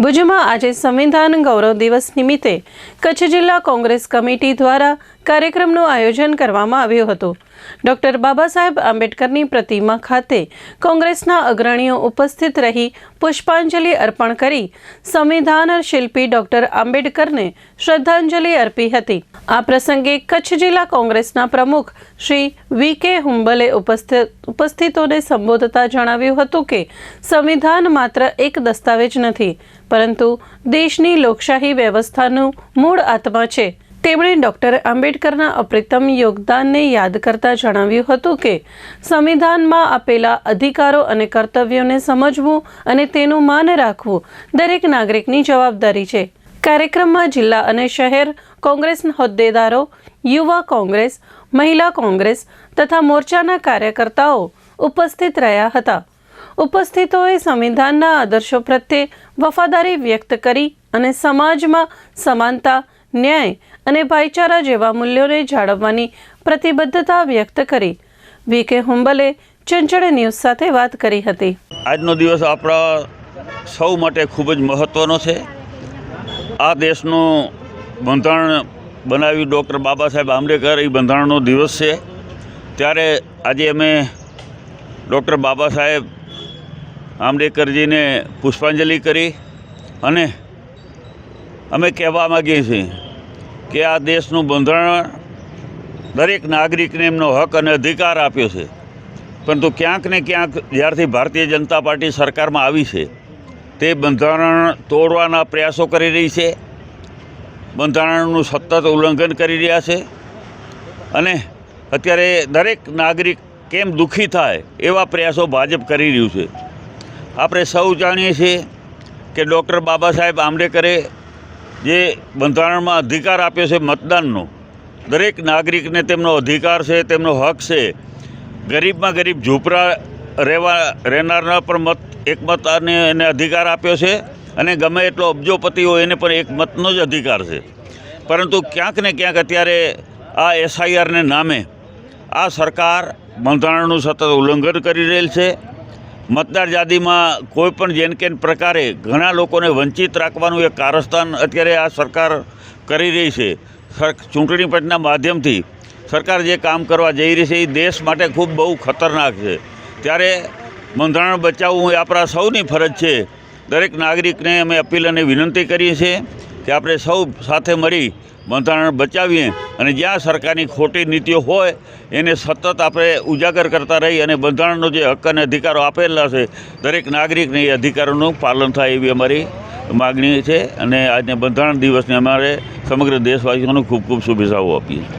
ભુજમાં આજે સંવિધાન ગૌરવ દિવસ નિમિત્તે કચ્છ જિલ્લા કોંગ્રેસ કમિટી દ્વારા કાર્યક્રમનું આયોજન કરવામાં આવ્યું હતું. ડોક્ટર બાબા સાહેબ આંબેડકરની પ્રતિમા ખાતે કોંગ્રેસના અગ્રણીઓ ઉપસ્થિત રહી પુષ્પાંજલિ અર્પણ કરી સંવિધાન શિલ્પી ડોક્ટર આંબેડકરને શ્રદ્ધાંજલિ અર્પી હતી. આ પ્રસંગે કચ્છ જિલ્લા કોંગ્રેસના પ્રમુખ શ્રી વી કે હુંબલે ઉપસ્થિત ઉપસ્થિતોને સંબોધતા જણાવ્યું હતું કે સંવિધાન માત્ર એક દસ્તાવેજ નથી, પરંતુ દેશની લોકશાહી વ્યવસ્થાનું મૂળ આત્મા છે. તેમણે ડોક્ટર આંબેડકરના અપ્રિતમ યોગદાનને યાદ કરતા જણાવ્યું હતું કે સંવિધાનમાં આપેલા અધિકારો અને કર્તવ્યોને સમજવું અને તેનું માન રાખવું દરેક નાગરિકની જવાબદારી છે. કાર્યક્રમમાં જિલ્લા અને શહેર કોંગ્રેસ હોદ્દેદારો, યુવા કોંગ્રેસ, મહિલા કોંગ્રેસ તથા મોરચાના કાર્યકર્તાઓ ઉપસ્થિત રહ્યા હતા. ઉપસ્થિતોએ સંવિધાનના આદર્શો પ્રત્યે વફાદારી વ્યક્ત કરી અને સમાજમાં સમાનતા ન્યાય અને ભાઈચારા જેવા મૂલ્યોને જાળવવાની પ્રતિબદ્ધતા વ્યક્ત કરી. વી કે હુંબલે ચંચળ ન્યૂઝ સાથે વાત કરી હતી. આજનો દિવસ આપણા સૌ માટે ખૂબ જ મહત્ત્વનો છે. આ દેશનું બંધારણ બનાવ્યું ડૉક્ટર બાબા સાહેબ આંબેડકર, એ બંધારણનો દિવસ છે. ત્યારે આજે અમે ડૉક્ટર બાબા સાહેબ આંબેડકરજીને પુષ્પાંજલિ કરી અને અમે કહેવા માગીએ છીએ કે આ દેશનું બંધારણ દરેક નાગરિકને એમનો હક અને અધિકાર આપ્યો છે. પરંતુ ક્યાંક ને ક્યાંક જ્યારથી ભારતીય જનતા પાર્ટી સરકારમાં આવી છે, તે બંધારણ તોડવાના પ્રયાસો કરી રહી છે, બંધારણનું સતત ઉલ્લંઘન કરી રહ્યા છે અને અત્યારે દરેક નાગરિક કેમ દુઃખી થાય એવા પ્રયાસો ભાજપ કરી રહ્યું છે. આપણે સૌ જાણીએ છીએ કે ડૉક્ટર બાબા સાહેબ આંબેડકરે જે બંધારણમાં અધિકાર આપ્યો છે મતદાનનો, દરેક નાગરિકને તેમનો અધિકાર છે, તેમનો હક છે. ગરીબમાં ગરીબ ઝૂંપડા રહેવા, રહેનારના પણ મત, એક મત અને એને અધિકાર આપ્યો છે અને ગમે એટલો અબજોપતિ હોય એને પણ એક મતનો જ અધિકાર છે. પરંતુ ક્યાંક ને ક્યાંક અત્યારે આ એસઆઈઆરને નામે આ સરકાર બંધારણનું સતત ઉલ્લંઘન કરી રહેલ છે. મતદાર યાદીમાં કોઈ પણ જેન કેન પ્રકારે ઘણા લોકોને વંચિત રાખવાનું એક કારસ્તાન અત્યારે આ સરકાર કરી રહી છે. ચૂંટણી પંચના માધ્યમથી સરકાર જે કામ કરવા જઈ રહી છે એ દેશ માટે ખૂબ બહુ ખતરનાક છે. ત્યારે બંધારણ બચાવવું એ આપણા સૌની ફરજ છે. દરેક નાગરિકને અમે અપીલ અને વિનંતી કરીએ છીએ કે આપણે સૌ સાથે મળી બંધારણ બચાવીએ અને જ્યાં સરકારની ખોટી નીતિઓ હોય, એને સતત આપણે ઉજાગર કરતા રહી અને બંધારણનો જે હક અને અધિકારો આપેલા છે, દરેક નાગરિકને એ અધિકારોનું પાલન થાય એવી અમારી માગણી છે. અને આજને બંધારણ દિવસને અમારે સમગ્ર દેશવાસીઓને ખૂબ ખૂબ શુભેચ્છાઓ આપીએ